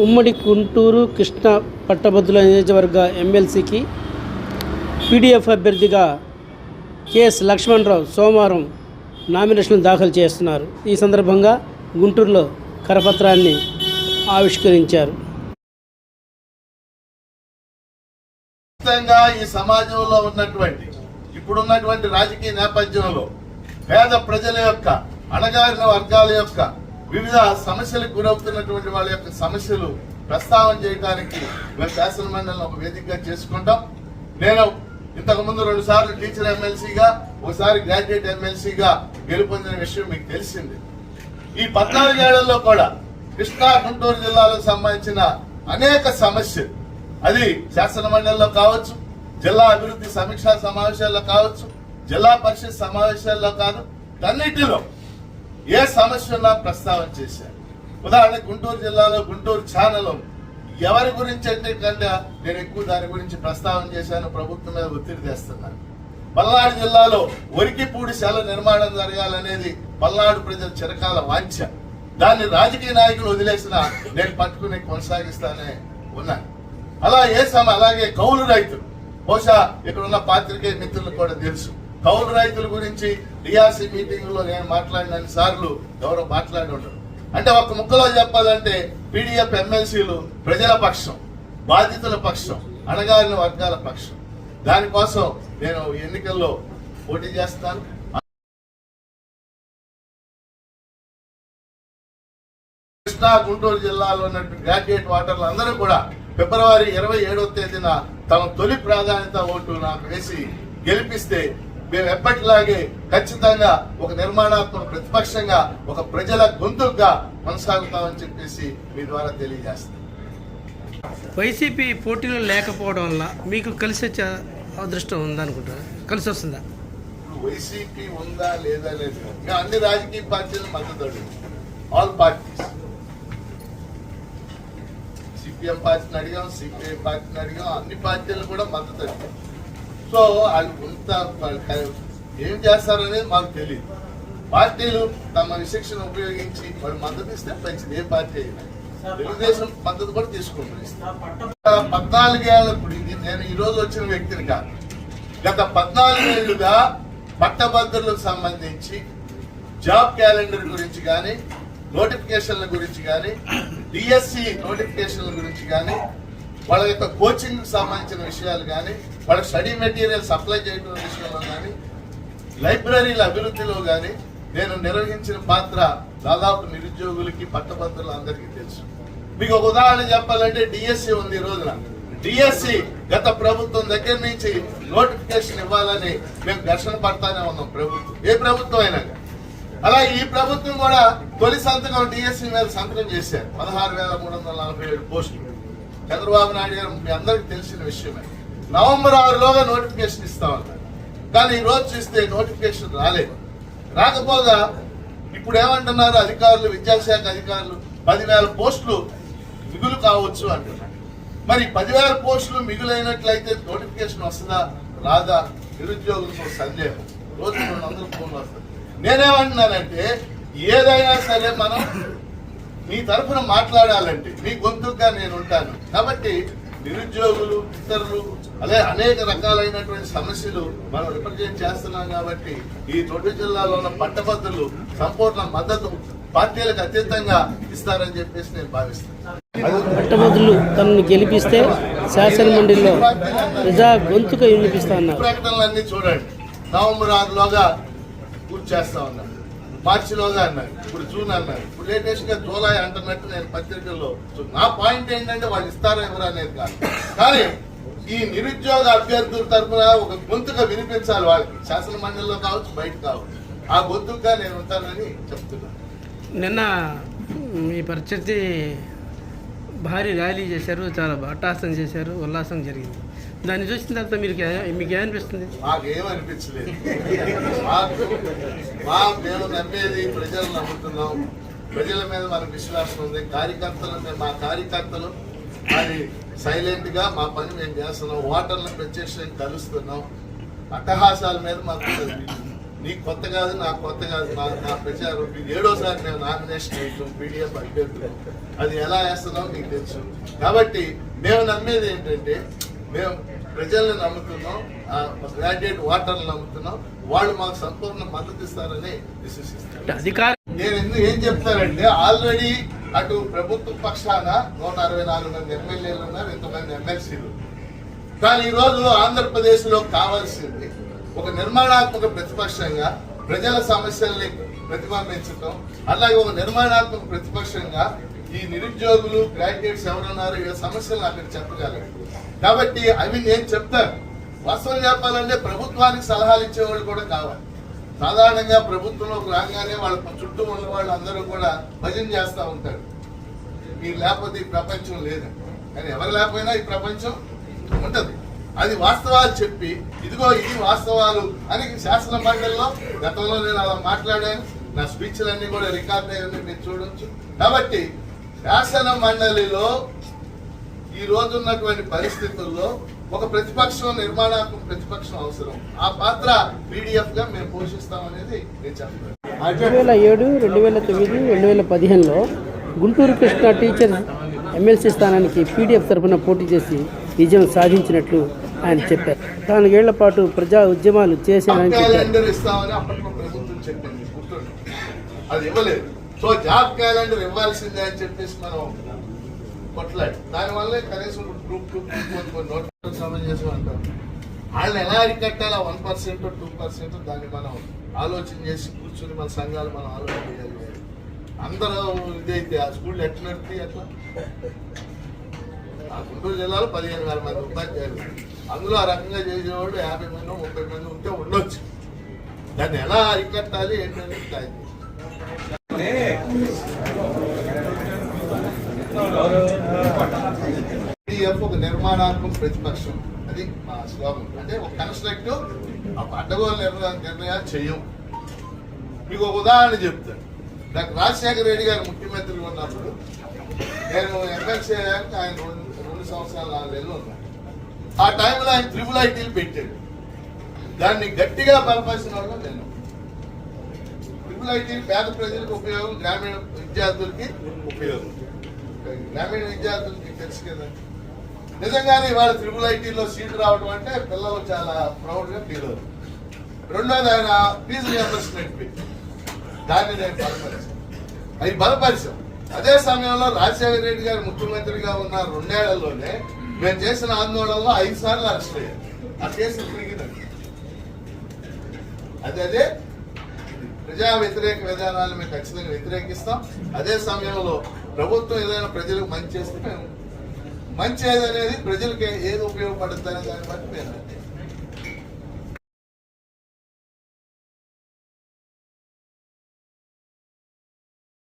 ఉమ్మడి గుంటూరు కృష్ణ పట్టభద్రుల నియోజకవర్గ ఎమ్మెల్సీకి పీడీఎఫ్ అభ్యర్థిగా కెఎస్ లక్ష్మణరావు సోమవారం నామినేషన్ దాఖలు చేస్తున్నారు. ఈ సందర్భంగా గుంటూరులో కరపత్రాన్ని ఆవిష్కరించారు. ఈ సమాజంలో ఉన్నటువంటి ఇప్పుడున్నటువంటి రాజకీయ నేపథ్యంలో పేద ప్రజల యొక్క అణగారిన వర్గాల యొక్క వివిధ సమస్యలకు గురవుతున్నటువంటి వాళ్ళ యొక్క సమస్యలు ప్రస్తావన చేయడానికి మేము శాసన మండలిని ఒక వేదికగా చేసుకుంటాం. నేను ఇంతకు ముందు రెండు సార్లు టీచర్ ఎమ్మెల్సీగా ఒకసారి గ్రాడ్యుయేట్ ఎమ్మెల్సీగా గెలుపొందిన విషయం మీకు తెలిసింది. ఈ పద్నాలుగేళ్ళలో కూడా కృష్ణా గుంటూరు జిల్లాలకు సంబంధించిన అనేక సమస్యలు అది శాసన మండలిలో కావచ్చు జిల్లా అభివృద్ధి సమీక్షా సమావేశాల్లో కావచ్చు జిల్లా పరిషత్ సమావేశాల్లో కాదు అన్నిటిలో ఏ సమస్య ప్రస్తావన చేశారు. ఉదాహరణ గుంటూరు జిల్లాలో గుంటూరు ఛానల్ ఎవరి గురించి అంటే కంటే నేను ఎక్కువ దాని గురించి ప్రస్తావన చేశాను ప్రభుత్వం మీద ఒత్తిడి తెస్తున్నాను పల్నాడు జిల్లాలో ఒరికిపూడి శాల నిర్మాణం జరగాలనేది పల్నాడు ప్రజల చిరకాల వాంఛ. దాన్ని రాజకీయ నాయకులు వదిలేసిన నేను పట్టుకుని కొనసాగిస్తానే ఉన్నాను. అలా ఏ సమ అలాగే కౌలు రైతులు. బహుశా ఇక్కడ ఉన్న పాత్రికేయ మిత్రులకు కూడా తెలుసు. కౌలు రైతుల గురించి డిఆర్సీ మీటింగ్లో నేను మాట్లాడిన సార్లు ఎవరో మాట్లాడి ఉండరు అంటే ఒక ముక్కలో చెప్పాలంటే పీడిఎఫ్ ఎమ్మెల్సీలు ప్రజల పక్షం బాధితుల పక్షం అణగారిన వర్గాల పక్షం. దానికోసం నేను ఎన్నికల్లో పోటీ చేస్తాను. కృష్ణా గుంటూరు జిల్లాలో ఉన్నటువంటి గ్రాడ్యుయేట్ వాటర్లు అందరూ కూడా ఫిబ్రవరి ఇరవై ఏడవ తేదీన తమ తొలి ప్రాధాన్యత ఓటు నాకు వేసి గెలిపిస్తే మేము ఎప్పటిలాగే ఖచ్చితంగా ఒక నిర్మాణాత్మక ప్రతిపక్షంగా ఒక ప్రజల గొంతుగా కొనసాగుతామని చెప్పేసి మీ ద్వారా తెలియజేస్తాం. వైసీపీ పోటీలో లేకపోవడం వల్ల మీకు కలిసి వచ్చే అదృష్టం ఉందనుకుంటారా కలిసి వస్తుందా? వైసీపీ ఉందా లేదా లేదు అన్ని రాజకీయ పార్టీలు మద్దతు ఆల్ పార్టీస్ సిపిఎం పార్టీని అడిగాం సిపిఐ పార్టీని అడిగాం అన్ని పార్టీలు కూడా మద్దతు అడిగాం. ఇంట్లో ఉంత కొంత ఏం చేస్తారనేది మాకు తెలియదు పార్టీలు తమ విశిక్షణ ఉపయోగించి వాళ్ళు మద్దతు ఇస్తే మంచిది. ఏ పార్టీ అయినా. తెలుగుదేశం మద్దతు కూడా తీసుకుంటారు పద్నాలుగేళ్ళ గురించి నేను ఈ రోజు వచ్చిన వ్యక్తిని కాదు. గత పద్నాలుగేళ్ళుగా పట్టభద్రులకు సంబంధించి జాబ్ క్యాలెండర్ గురించి కానీ నోటిఫికేషన్ల గురించి కానీ డిఎస్సి నోటిఫికేషన్ల గురించి కానీ వాళ్ళ యొక్క కోచింగ్ సంబంధించిన విషయాలు కానీ వాళ్ళ స్టడీ మెటీరియల్ సప్లై చేయడం విషయంలో కానీ లైబ్రరీల అభివృద్ధిలో కానీ నేను నిర్వహించిన పాత్ర దాదాపు నిరుద్యోగులకి పట్టభద్రులు అందరికీ తెలుసు. మీకు ఒక ఉదాహరణ చెప్పాలంటే డిఎస్సి ఉంది ఈ రోజున. డిఎస్సి గత ప్రభుత్వం దగ్గర నుంచి నోటిఫికేషన్ ఇవ్వాలని మేము ఘర్షణ పడతానే ఉన్నాం ప్రభుత్వం. ఏ ప్రభుత్వం అయినా కానీ. అలా ఈ ప్రభుత్వం కూడా తొలి సంతకం డిఎస్సి మీద సంతకం చేశారు. పదహారు వేల మూడు వందల నలభై ఏడు పోస్టులు. చంద్రబాబు నాయుడు గారు మీ అందరికి తెలిసిన విషయమే. నవంబర్ ఆరులోగా నోటిఫికేషన్ ఇస్తామన్నారు కానీ ఈ రోజు చూస్తే నోటిఫికేషన్ రాలేదు. రాకపోగా ఇప్పుడు ఏమంటున్నారు అధికారులు విద్యాశాఖ అధికారులు? పదివేల పోస్టులు మిగులు కావచ్చు అంటున్నారు. మరి పదివేల పోస్టులు మిగులైనట్లయితే నోటిఫికేషన్ వస్తుందా? రాదా? నిరుద్యోగులకు సందేహం. రోజు రెండు వందల ఫోన్లు వస్తాయి. నేనేమంటున్నానంటే ఏదైనా సరే మనం మీ తరఫున మాట్లాడాలంటే మీ గొంతుగా నేను ఉంటాను కాబట్టి నిరుద్యోగులు ఇతరులు అదే అనేక రకాలైనటువంటి సమస్యలు మనం రిప్రజెంట్ చేస్తున్నాం కాబట్టి ఈ తొట్టి జిల్లాలో ఉన్న పట్టభద్రులు సంపూర్ణ మద్దతు పార్టీలకు అతీతంగా ఇస్తారని చెప్పేసి నేను భావిస్తాను పట్టభద్రులు తనను గెలిపిస్తే శాసన మండలిలో ప్రజా గొంతుక వినిపిస్తా అన్నారు. ప్రకటనలన్నీ చూడండి. నవంబర్ ఆరులోగా పూర్తి చేస్తా ఉన్నారు. మార్చిలోగా అన్నారు. ఇప్పుడు జూన్ అన్నారు. ఇప్పుడు లేటెస్ట్గా జూలై అంటున్నట్టు నేను పత్రికల్లో నా పాయింట్ ఏంటంటే వాళ్ళు ఇస్తారా ఎవరు అనేది కాదు. కానీ ఈ నిరుద్యోగ అభ్యర్థుల తరఫున ఒక గొంతుగా వినిపించాలి వాళ్ళకి. శాసన మండలిలో కావచ్చు బయట కావచ్చు. ఆ గొంతుగా నేను ఉంటానని చెప్తున్నాను నిన్న మీ పరిస్థితి భారీ ర్యాలీ చేశారు చాలా అట్టాసం చేశారు ఉల్లాసం జరిగింది. దాన్ని చూసిన తర్వాత మీరు మీకు ఏమనిపిస్తుంది? మాకేమనిపించలేదు. మా మేము నమ్మేది ప్రజలు నమ్ముతున్నాం. ప్రజల మీద మనకు విశ్వాసం ఉంది. కార్యకర్తలు మేము మా కార్యకర్తలు మరి సైలెంట్గా మా పని మేము చేస్తున్నాం. ఓటర్లను ప్రత్యక్షంగా కలుస్తున్నాం. అట్టహాసాల మీద మాకు నీకు కొత్త కాదు నాకు కొత్త కాదు. నా నా ప్రచారం మీకు ఏడోసారి మేము నామినేషన్ వేయటం పీడిఎఫ్ అభ్యర్థులు. అది ఎలా వేస్తున్నాం మీకు తెలుసు. కాబట్టి మేము నమ్మేది ఏంటంటే మేము ప్రజల్ని నమ్ముతున్నాం గ్రాడ్యుయేట్ ఓటర్లు నమ్ముతున్నాం వాళ్ళు మాకు సంపూర్ణ మద్దతు ఇస్తారని విశ్వసిస్తాం అధికార నేను ఎందుకు ఏం చెప్తానంటే ఆల్రెడీ అటు ప్రభుత్వ పక్షాన నూట అరవై నాలుగు మంది ఎమ్మెల్యేలు ఉన్నారు ఇంతమంది ఎమ్మెల్సీలు. కానీ ఈ రోజు ఆంధ్రప్రదేశ్లో కావాల్సింది ఒక నిర్మాణాత్మక ప్రతిపక్షంగా ప్రజల సమస్యల్ని ప్రతిబింబించడం అలాగే ఒక నిర్మాణాత్మక ప్రతిపక్షంగా ఈ నిరుద్యోగులు గ్రాడ్యుయేట్స్ ఎవరున్నారు? ఈ సమస్యలు అక్కడ చెప్పగలరు కాబట్టి అవి నేను చెప్తాను. వాస్తవం చెప్పాలంటే ప్రభుత్వానికి సలహాలు ఇచ్చేవాళ్ళు కూడా కావాలి. సాధారణంగా ప్రభుత్వంలోకి రాగానే వాళ్ళ చుట్టూ ఉన్న వాళ్ళు అందరూ కూడా భజన చేస్తూ ఉంటారు. మీరు లేకపోతే ఈ ప్రపంచం లేదు. కానీ ఎవరు లేకపోయినా ఈ ప్రపంచం ఉంటుంది. అది వాస్తవాలు చెప్పి ఇదిగో ఇది వాస్తవాలు అని శాసన మండలిలో గతంలో నేను అలా మాట్లాడాను. నా స్పీచ్లన్నీ కూడా రికార్డ్ అయ్యి మీరు చూడొచ్చు. కాబట్టి శాసన మండలిలో ఈ రోజు ఉన్నటువంటి పరిస్థితుల్లో ఒక ప్రతిపక్షం నిర్మాణాత్మక ప్రతిపక్షం అవసరం. ఆ పాత్ర పీడిఎఫ్గా మేము పోషిస్తామనేది నేను చెప్తాను రెండు వేల ఏడు రెండు వేల తొమ్మిది రెండు వేల పదిహేనులో గుంటూరు కృష్ణ టీచర్ ఎమ్మెల్సీ స్థానానికి పీడీఎఫ్ తరఫున పోటీ చేసి విజయం సాధించినట్లు ఆయన చెప్పారు. నాలుగేళ్ళ పాటు ప్రజా ఉద్యమాలు చేశానని చెప్పారు. సో జాబ్ క్యాలెండర్ ఇవ్వాల్సిందే అని చెప్పేసి మనం కొట్లాడి. దానివల్లే కనీసం గ్రూప్ టూ గ్రూప్ కొన్ని నోటిఫికేషన్ సమయం చేసి వాళ్ళని ఎలా అరికట్టాలా వన్ పర్సెంట్ టూ పర్సెంట్ దాన్ని మనం ఆలోచన చేసి కూర్చుని మన సంఘాలు మనం ఆలోచన చేయాలి. అందరూ ఇదైతే ఆ స్కూల్ ఎట్లా నడిపి అట్లా ఆ గుంటూరు జిల్లాలో పదిహేను వేల మంది ఉపాధ్యాయులు. అందులో ఆ రకంగా చేసేవాళ్ళు యాభై మంది ముప్పై మంది ఉంటే ఉండొచ్చు. దాన్ని ఎలా అరికట్టాలి ఏంటనేది ప్లాన్ ఒక నిర్మాణాత్మక ప్రతిపక్షం. అది మా స్లోగన్. అంటే ఒక కన్స్ట్రక్ట్ అడ్డగోలు నిర్ణయ నిర్ణయాలు చేయం. మీకు ఒక ఉదాహరణ చెప్తాను. నాకు రాజశేఖర రెడ్డి గారు ముఖ్యమంత్రిగా ఉన్నప్పుడు నేను ఎమ్మెల్సీ అయ్యాక ఆయన రెండు రెండు సంవత్సరాలు నాలుగు నెలలు ఉన్నాను ఆ టైంలో ఆయన త్రిబుల్ ఐటీలు పెట్టాడు. దాన్ని గట్టిగా బలపరిచిన వాళ్ళు నేను. ట్రిపుల్ ఐటీ పేద ప్రజలకు ఉపయోగం గ్రామీణ విద్యార్థులకి ఉపయోగం. గ్రామీణ విద్యార్థులకి తెలుసు కదా. నిజంగానే ఇవాళ త్రిబుల్ ఐటీలో సీట్ రావడం అంటే పిల్లలు చాలా ప్రౌడ్గా ఫీల్ అవుతారు. రెండోది ఆయన ఫీజు రియంబర్స్మెంట్ పెట్టి దాన్ని నేను బలపరిచాను. అవి బలపరిచాం. అదే సమయంలో రాజశేఖర రెడ్డి గారు ముఖ్యమంత్రిగా ఉన్న రెండేళ్ళలోనే మేము చేసిన ఆందోళనలో ఐదు సార్లు అరెస్ట్ అయ్యారు. ఆ కేసు తిరిగినది అదే అదే ప్రజా వ్యతిరేక విధానాలు మేము ఖచ్చితంగా వ్యతిరేకిస్తాం. అదే సమయంలో ప్రభుత్వం ఏదైనా ప్రజలకు మంచి చేస్తే మేము మంచి ఏదనేది ప్రజలకి ఏది ఉపయోగపడుతుంది అనే దాన్ని బట్టి మేము